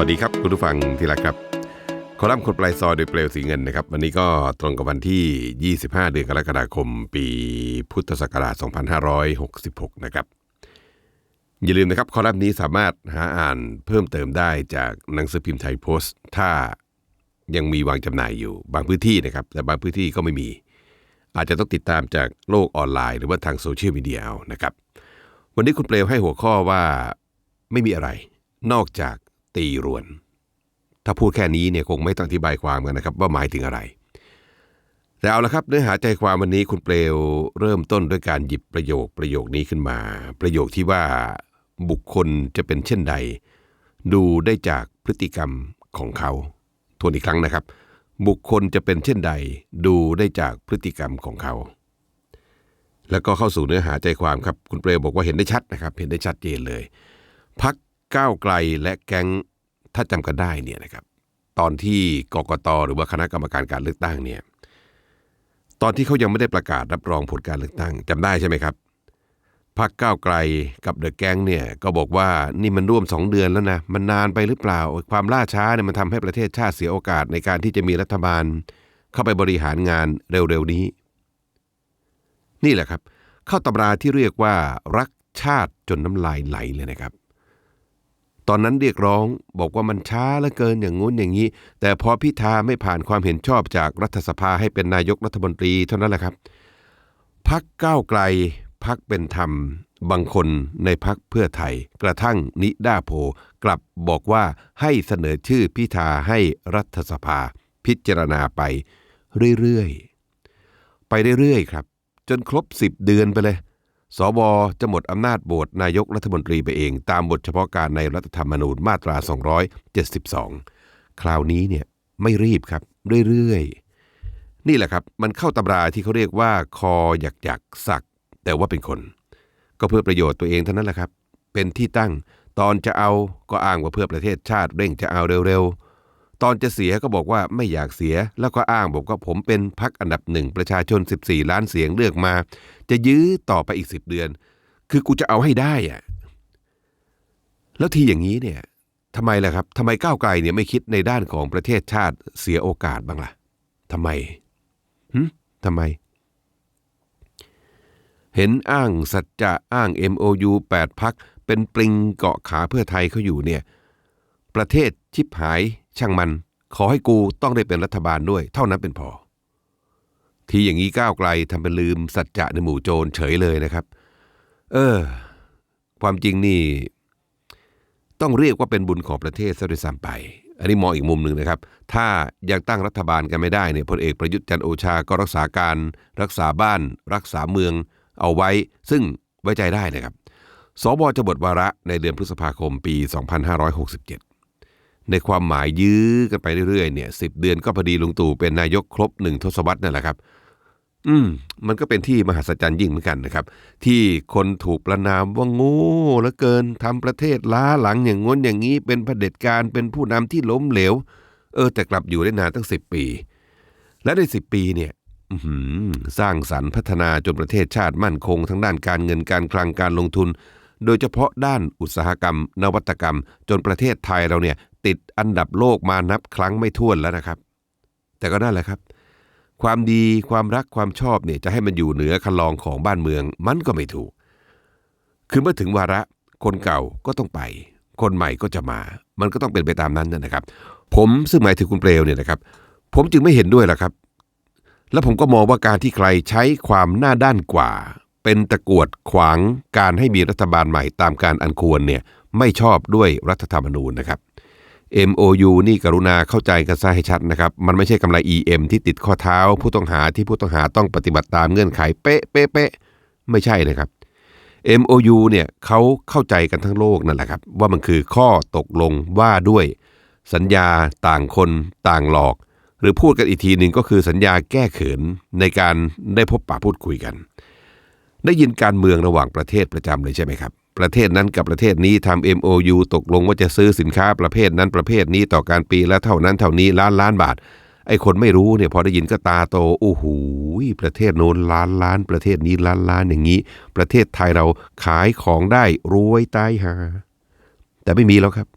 วัสดีครับคุณผู้ฟังที่รักครับคอลัมน์คนปลายซอยโดยเปลวสีเงินนะครับ วันนี้ก็ตรงกับวันที่ 25 เดือนกรกฎาคม ปีพุทธศักราช 2566 นะครับ อย่าลืมนะครับคอลัมน์นี้สามารถหาอ่านเพิ่มเติมได้จากหนังสือพิมพ์ไทยโพสต์ ถ้ายังมีวางจำหน่ายอยู่บางพื้นที่นะครับ แต่บางพื้นที่ก็ไม่มี อาจจะต้องติดตามจากโลกออนไลน์ หรือว่าทางโซเชียลมีเดียเอานะครับ วันนี้คุณเปลวให้หัวข้อว่าไม่มีอะไร นอกจาก ตีรวน ถ้าพูดแค่นี้เนี่ยคงไม่ต้องอธิบายความกันนะครับ ว่าหมายถึงอะไร แต่เอาละครับเนื้อหาใจความวันนี้คุณเปลวเริ่มต้นด้วยการหยิบประโยคประโยคนี้ขึ้นมา ประโยคที่ว่าบุคคลจะเป็นเช่นใด ดูได้จากพฤติกรรมของเขาทวนอีกครั้งนะครับ บุคคลจะเป็นเช่นใด ดูได้จากพฤติกรรมของเขา แล้วก็เข้าสู่เนื้อหาใจความครับ คุณเปลวบอกว่าเห็นได้ชัดนะครับ เห็นได้ชัดเจนเลย พัก ก้าวไกลและแก๊งถ้าจำกันได้เนี่ยนะครับตอนที่กกตหรือว่าคณะกรรมการการเลือกตั้งเนี่ยตอนที่เขายังไม่ได้ประกาศรับรองผลการเลือกตั้งจำได้ใช่ไหมครับพักก้าวไกลกับเดอะแก๊งเนี่ยก็บอกว่านี่มันร่วมสองเดือนแล้วนะมันนานไปหรือเปล่า ความล่าช้าเนี่ยมันทำให้ประเทศชาติเสียโอกาสในการที่จะมีรัฐบาล เข้าไปบริหารงานเร็วๆนี้ นี่แหละครับ เข้าตำราที่เรียกว่ารักชาติจนน้ำลายไหลเลยนะครับ ตอนนั้นเรียกร้องบอกว่ามันช้าเหลือเกินอย่างงู้นอย่างนี้ แต่พอพิธาไม่ผ่านความเห็นชอบจากรัฐสภาให้เป็นนายกรัฐมนตรีเท่านั้นแหละครับพักก้าวไกลพักเป็นธรรม บางคนในพักเพื่อไทย กระทั่งนิดาโพกลับบอกว่าให้เสนอชื่อพิธาให้รัฐสภา พิจารณาไปเรื่อยๆ ไปเรื่อยๆครับ จนครบ10เดือนไปเลย สวจะหมดอำนาจโหวตนายกรัฐมนตรีไปเอง ตามบทเฉพาะการในรัฐธรรมนูญมาตรา 272 คราวนี้เนี่ยไม่รีบครับ เรื่อยๆ นี่แหละครับ มันเข้าตำราที่เขาเรียกว่า คอหยักหยักสัก แต่ว่าเป็นคน ก็เพื่อประโยชน์ตัวเองเท่านั้นแหละครับ เป็นที่ตั้งตอนจะเอาก็อ้างว่าเพื่อประเทศชาติเร่งจะเอาเร็วๆ ตอนจะเสียก็บอกว่าไม่อยากเสีย แล้วก็อ้างบอกว่าผมเป็นพักอันดับหนึ่งประชาชน 14 ล้านเสียงเลือกมา จะยื้อต่อไปอีก 10 เดือน คือกูจะเอาให้ได้อะแล้วทีอย่างนี้เนี่ยทำไมล่ะครับทำไมก้าวไกลเนี่ยไม่คิดในด้านของประเทศชาติเสียโอกาสบ้างล่ะทำไมหึทำไม เห็นอ้างสัจจะอ้าง MOU 8พักเป็นปลิงเกาะขาเพื่อไทยเขาอยู่เนี่ย ประเทศชิบหาย ช่างมัน ขอให้กูต้องได้เป็นรัฐบาลด้วย เท่านั้นเป็นพอ ทีอย่างนี้ก้าวไกลทำเป็นลืมสัจจะในหมู่โจรเฉยเลยนะครับ เออ ความจริงนี่ ต้องเรียกว่าเป็นบุญของประเทศซะด้วยซ้ำไป อันนี้มองอีกมุมหนึ่งนะครับ ถ้ายังตั้งรัฐบาลกันไม่ได้เนี่ยพลเอกประยุทธ์จันโอชาก็รักษาการ รักษาบ้าน รักษาเมือง เอาไว้ ซึ่งไว้ใจได้นะครับสวจะบทวาระในเดือนพฤษภาคมปี 2567 ในความหมายยื้อกันไปเรื่อยๆเนี่ยสิเดือนก็พอดีลุงตู่เป็นนายกครบหนึ่งทศวรรษนั่นแหละครับ อืม มันก็เป็นที่มหัศจรรย์ยิ่งเหมือนกันนะครับ ที่คนถูกประนามว่าโง่เหลือเกินทำประเทศล้าหลังอย่างง้นอย่างนี้เป็นเผด็จการเป็นผู้นำที่ล้มเหลว เออ แต่กลับอยู่ได้นานตั้งสิบปี และในสิบปีเนี่ยอื้อหือสร้างสรรค์พัฒนาจนประเทศชาติมั่นคง ทั้งด้านการเงินการคลังการลงทุน โดยเฉพาะด้านอุตสาหกรรม นวัตกรรม จนประเทศไทยเราเนี่ย ติดอันดับโลกมานับครั้งไม่ถ้วนแล้วนะครับ แต่ก็นั่นแหละครับ ความดีความรักความชอบเนี่ยจะให้มันอยู่เหนือคันลองของบ้านเมืองมันก็ไม่ถูก คือเมื่อถึงวาระคนเก่าก็ต้องไป คนใหม่ก็จะมา มันก็ต้องเป็นไปตามนั้นนะครับ ผมซึ่งหมายถึงคุณเปลวเนี่ยนะครับ ผมจึงไม่เห็นด้วยล่ะครับ แล้วผมก็มองว่าการที่ใครใช้ความหน้าด้านกว่า เป็นตะกวดขวางการให้มีรัฐบาลใหม่ตามการอันควรเนี่ยไม่ชอบด้วยรัฐธรรมนูญนะครับ MOU นี่กรุณาเข้าใจกันซะให้ชัดนะครับ มันไม่ใช่กำไร EM ที่ติดข้อเท้า ผู้ต้องหาที่ผู้ต้องหาต้องปฏิบัติตามเงื่อนไขเป๊ะเป๊ะเป๊ะไม่ใช่นะครับ MOU เนี่ยเขาเข้าใจกันทั้งโลกนั่นแหละครับ ว่ามันคือข้อตกลงว่าด้วย สัญญาต่างคนต่างหลอก หรือพูดกันอีกทีหนึ่งก็คือสัญญาแก้เขินในการได้พบปะพูดคุยกัน ได้ยินการเมืองระหว่างประเทศประจำเลยใช่ไหมครับ ประเทศนั้นกับประเทศนี้ทำ MOU ตกลงว่าจะซื้อสินค้าประเภทนั้นประเภทนี้ต่อการปีละเท่านั้นเท่านี้ล้านล้านบาท ไอ้คนไม่รู้เนี่ยพอได้ยินก็ตาโตโอ้โหประเทศโน้นล้านล้าน ประเทศนี้ล้านล้านอย่างนี้ ประเทศไทยเราขายของได้รวยตายหา แต่ไม่มีแล้วครับ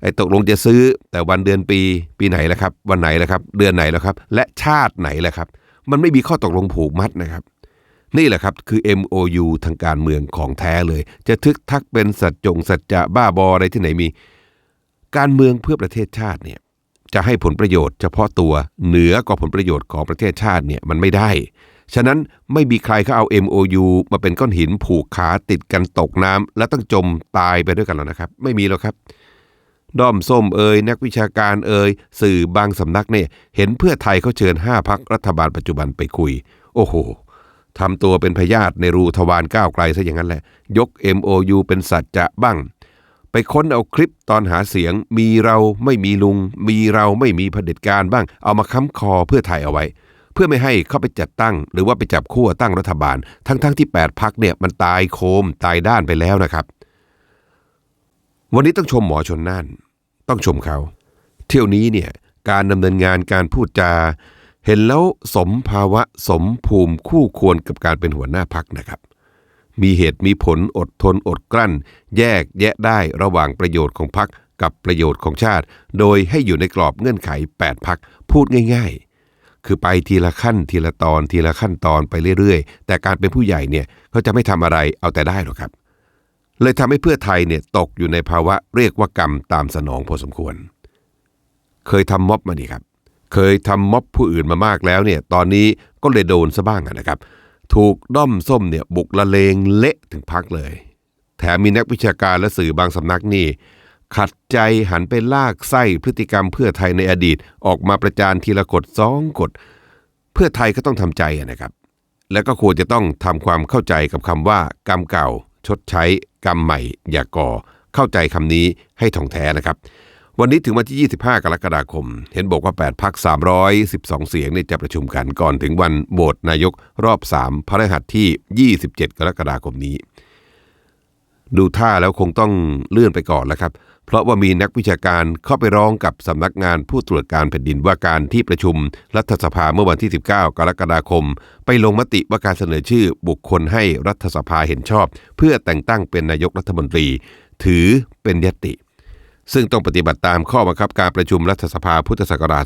ไออ้ตกลงจะซื้อแต่วันเดือนปีปีไหนแล้วครับ วันไหนแล้วครับ เดือนไหนแล้วครับ และชาติไหนแล้วครับ มันไม่มีข้อตกลงผูกมัดนะครับ นี่แหละครับคือ MOU ทางการเมืองของแท้เลย จะทึกทักเป็นสัจจงสัจจะบ้าบออะไรที่ไหนมี การเมืองเพื่อประเทศชาติเนี่ยจะให้ผลประโยชน์เฉพาะตัวเหนือกว่าผลประโยชน์ของประเทศชาติเนี่ยมันไม่ได้ ฉะนั้นไม่มีใครเขาเอา MOU มาเป็นก้อนหินผูกขาติดกันตกน้ำแล้วต้องจมตายไปด้วยกันแล้วนะครับ ไม่มีแล้วครับด้อมส้มเอ่ยนักวิชาการเอ่ยสื่อบางสำนักเนี่ยเห็นเพื่อไทยเขาเชิญห้าพักรัฐบาลปัจจุบันไปคุย โอ้โห ทำตัวเป็นพยาธิในรูทวารก้าวไกลซะอย่างนั้นแหละ ยก MOU เป็นสัจจะบ้าง ไปค้นเอาคลิปตอนหาเสียง มีเราไม่มีลุง มีเราไม่มีเผด็จการบ้าง เอามาค้ำคอเพื่อไทยเอาไว้ เพื่อไม่ให้เข้าไปจัดตั้ง หรือว่าไปจับขั้วตั้งรัฐบาล ทั้งๆที่8พักเนี่ยมันตายโคมตายด้านไปแล้วนะครับ วันนี้ต้องชมหมอชนน่าน ต้องชมเขา เที่ยวนี้เนี่ยการดำเนินงานการพูดจา เห็นแล้วสมภาวะสมภูมิคู่ควรกับการเป็นหัวหน้าพักนะครับ มีเหตุมีผลอดทนอดกลั้น แยกแยะได้ระหว่างประโยชน์ของพักกับประโยชน์ของชาติ โดยให้อยู่ในกรอบเงื่อนไข 8 พักพูดง่าย ๆ คือไปทีละขั้นทีละตอนทีละขั้นตอนไปเรื่อยๆ แต่การเป็นผู้ใหญ่เนี่ยเขาจะไม่ทำอะไรเอาแต่ได้หรอกครับ เลยทำให้เพื่อไทยเนี่ยตกอยู่ในภาวะเรียกว่ากรรมตามสนองพอสมควร เคยทำม็อบมานี่ครับ เคยทำม็อบผู้อื่นมามากแล้วเนี่ยตอนนี้ก็เลยโดนซะบ้างนะครับ ถูกด้อมส้มเนี่ยบุกละเลงเละถึงพักเลย แถมมีนักวิชาการและสื่อบางสำนักนี่ ขัดใจหันไปลากไส้พฤติกรรมเพื่อไทยในอดีตออกมาประจานทีละกฎสองกฎ เพื่อไทยก็ต้องทำใจนะครับ และก็ควรจะต้องทำความเข้าใจกับคำว่ากรรมเก่า ชดใช้ กรรมใหม่ อย่าก่อเข้าใจคำนี้ให้ถ่องแท้นะครับ วันนี้ถึงวันที่ 25 กรกฎาคม เห็นบอกว่า 8พัก312 เสียงเนี่ยจะประชุมกันก่อนถึงวันโหวตนายกรอบ 3 พฤหัสที่ 27 กรกฎาคมนี้ ดูท่าแล้วคงต้องเลื่อนไปก่อนแล้วครับ เพราะว่ามีนักวิชาการเข้าไปร้องกับสำนักงานผู้ตรวจการแผ่นดินว่าการที่ประชุมรัฐสภาเมื่อวันที่ 19 กรกฎาคม ไปลงมติว่าการเสนอชื่อบุคคลให้รัฐสภาเห็นชอบ เพื่อแต่งตั้งเป็นนายกรัฐมนตรี ถือเป็นยติ ซึ่งต้องปฏิบัติตามข้อบังคับการประชุมรัฐสภาพุทธศักราช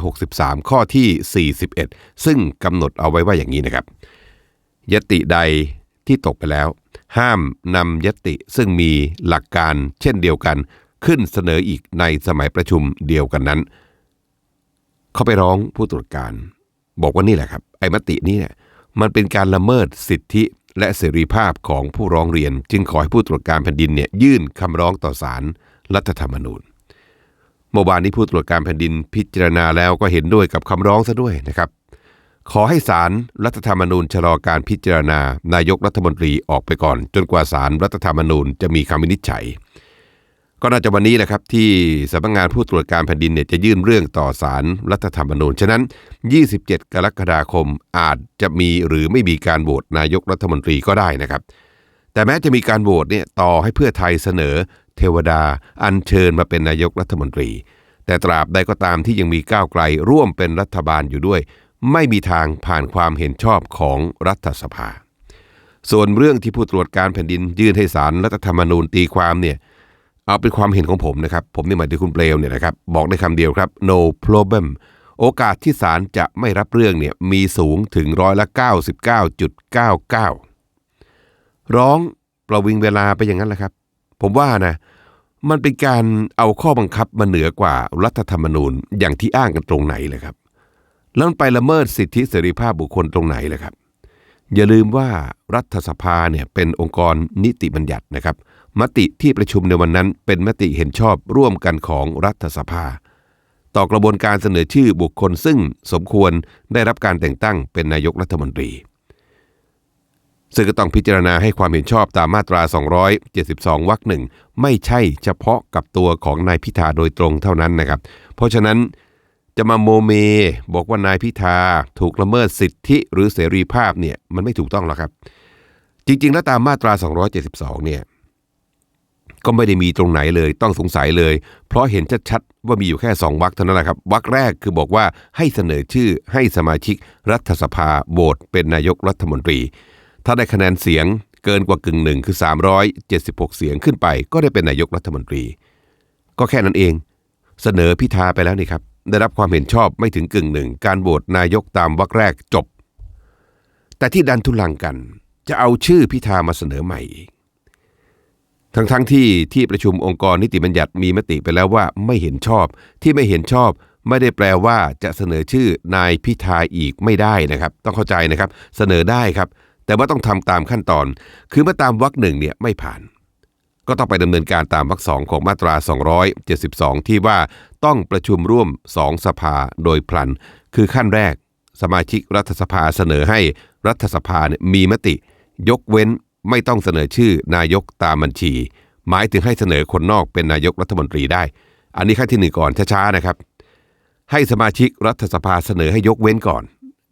2563 ข้อที่ 41 ซึ่งกำหนดเอาไว้ว่าอย่างนี้นะครับ ยติใดที่ตกไปแล้ว ห้ามนำยติซึ่งมีหลักการเช่นเดียวกัน ขึ้นเสนออีกในสมัยประชุมเดียวกันนั้น เขาไปร้องผู้ตรวจการ บอกว่านี่แหละครับไอ้มตินี้เนี่ยมันเป็นการละเมิดสิทธิและเสรีภาพของผู้ร้องเรียน จึงขอให้ผู้ตรวจการแผ่นดินเนี่ยยื่นคำร้องต่อศาล รัฐธรรมนูญ เมื่อวานนี้ผู้ตรวจการแผ่นดินพิจารณาแล้วก็เห็นด้วยกับคำร้องซะด้วยนะครับ ขอให้ศาลรัฐธรรมนูญชะลอการพิจารณานายกรัฐมนตรีออกไปก่อน จนกว่าศาลรัฐธรรมนูญจะมีคำวินิจฉัย ก็น่าจะวันนี้แหละครับที่สำนักงานผู้ตรวจการแผ่นดินเนี่ยจะยื่นเรื่องต่อศาลรัฐธรรมนูญ ฉะนั้น 27 กรกฎาคมอาจจะมีหรือไม่มีการโหวตนายกรัฐมนตรีก็ได้นะครับ แต่แม้จะมีการโหวตเนี่ยต่อให้เพื่อไทยเสนอ เทวดา อัญเชิญมาเป็นนายกรัฐมนตรี แต่ตราบใดก็ตามที่ยังมีก้าวไกลร่วมเป็นรัฐบาลอยู่ด้วย ไม่มีทางผ่านความเห็นชอบของรัฐสภา ส่วนเรื่องที่ผู้ตรวจการแผ่นดินยื่นให้ศาลรัฐธรรมนูญตีความเนี่ยเอาเป็นความเห็นของผมนะครับ ผมนี่หมายถึงคุณเปลวเนี่ยนะครับบอกได้คำเดียวครับ no problem โอกาสที่ศาลจะไม่รับเรื่องเนี่ยมีสูงถึงร้อยละ 99.99 ร้องประวิงเวลาไปอย่างนั้นแหละครับ ผมว่านะมันเป็นการเอาข้อบังคับมาเหนือกว่ารัฐธรรมนูญอย่างที่อ้างกันตรงไหนเลยครับ แล้วมันไปละเมิดสิทธิเสรีภาพบุคคลตรงไหนเลยครับ อย่าลืมว่ารัฐสภาเนี่ยเป็นองค์กรนิติบัญญัตินะครับ มติที่ประชุมในวันนั้นเป็นมติเห็นชอบร่วมกันของรัฐสภา ต่อกระบวนการเสนอชื่อบุคคลซึ่งสมควรได้รับการแต่งตั้งเป็นนายกรัฐมนตรี ซึ่งก็ต้องพิจารณาให้ความเห็นชอบตามมาตรา 272 วรรคหนึ่งไม่ใช่เฉพาะกับตัวของนายพิธาโดยตรงเท่านั้นนะครับ เพราะฉะนั้นจะมาโมเม บอกว่านายพิธาถูกละเมิดสิทธิหรือเสรีภาพเนี่ยมันไม่ถูกต้องหรอกครับ จริง ๆ แล้วตามมาตรา 272 เนี่ยก็ไม่ได้มีตรงไหนเลยต้องสงสัยเลย เพราะเห็นชัดๆว่ามีอยู่แค่สองวรรคเท่านั้นแหละครับวรรคแรกคือบอกว่าให้เสนอชื่อให้สมาชิกรัฐสภาโหวตเป็นนายกรัฐมนตรี ถ้าได้คะแนนเสียงเกินกว่ากึ่งหนึ่งคือ 376 เสียงขึ้นไป ก็ได้เป็นนายกรัฐมนตรี ก็แค่นั้นเอง เสนอพิธาไปแล้วนี่ครับ ได้รับความเห็นชอบไม่ถึงกึ่งหนึ่ง การโหวตนายกตามวรรคแรกจบ แต่ที่ดันทุลังกัน จะเอาชื่อพิธามาเสนอใหม่อีกทั้งทั้งที่ที่ประชุมองค์กรนิติบัญญัติมีมติไปแล้วว่าไม่เห็นชอบ ที่ไม่เห็นชอบ ไม่ได้แปลว่าจะเสนอชื่อนายพิธาอีกไม่ได้นะครับ ต้องเข้าใจนะครับ เสนอได้ครับ แต่ว่าต้องทำตามขั้นตอน คือเมื่อตามวรรคหนึ่งเนี่ยไม่ผ่าน ก็ต้องไปดำเนินการตามวรรคสองของมาตรา 272 ที่ว่าต้องประชุมร่วม2สภาโดยพลัน คือขั้นแรก สมาชิกรัฐสภาเสนอให้รัฐสภาเนี่ยมีมติ ยกเว้นไม่ต้องเสนอชื่อนายกตามบัญชี หมายถึงให้เสนอคนนอกเป็นนายกรัฐมนตรีได้ อันนี้ขั้นที่หนึ่งก่อนช้าๆนะครับ ให้สมาชิกรัฐสภาเสนอให้ยกเว้นก่อน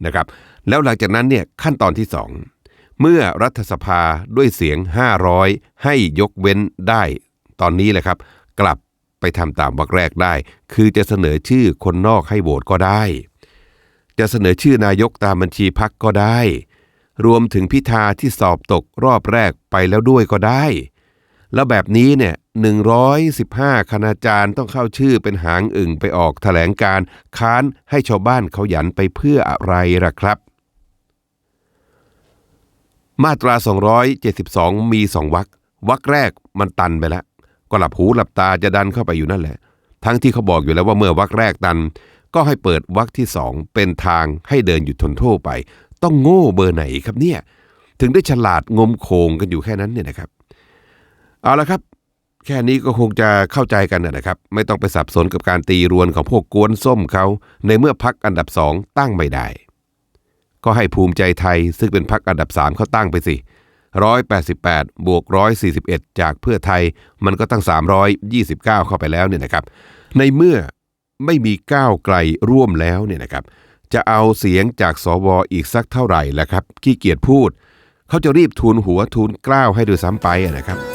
นะครับ แล้วหลังจากนั้นเนี่ยขั้นตอนที่สอง เมื่อรัฐสภาด้วยเสียง 500 ให้ยกเว้นได้ ตอนนี้แหละครับ กลับไปทำตามวรรคแรกได้ คือจะเสนอชื่อคนนอกให้โหวตก็ได้ จะเสนอชื่อนายกตามบัญชีพักก็ได้ รวมถึงพิธาที่สอบตกรอบแรกไปแล้วด้วยก็ได้ แล้วแบบนี้เนี่ย115 คณาจารย์ต้องเข้าชื่อเป็นหางอึ่งไปออกแถลงการค้านให้ชาวบ้านเขาหยันไปเพื่ออะไรล่ะครับ มาตรา 272 มีสองวรรควรรคแรกมันตันไปแล้ว ก็หลับหูหลับตาจะดันเข้าไปอยู่นั่นแหละ ทั้งที่เขาบอกอยู่แล้วว่าเมื่อวรรคแรกตัน ก็ให้เปิดวรรคที่สองเป็นทางให้เดินหยุดทนโทษไป ต้องโง่เบอร์ไหนครับเนี่ย ถึงได้ฉลาดงมโคงกันอยู่แค่นั้นเนี่ยนะครับ เอาละครับแค่นี้ก็คงจะเข้าใจกันนะครับ ไม่ต้องไปสับสนกับการตีรวนของพวกกวนส้มเขา ในเมื่อพักอันดับสองตั้งไม่ได้ ก็ให้ภูมิใจไทยซึ่งเป็นพักอันดับสามเขาตั้งไปสิร้อยแปดสิบแปดบวกร้อยสี่สิบเอ็ดจากเพื่อไทยมันก็ตั้งสามร้อยยี่สิบเก้าเข้าไปแล้วเนี่ยนะครับ ในเมื่อไม่มีก้าวไกลร่วมแล้วเนี่ยนะครับ จะเอาเสียงจากสวอีกสักเท่าไหร่ล่ะครับขี้เกียจพูด เขาจะรีบทูลหัวทูลกล้าวให้ด้วยซ้ำไปนะครับ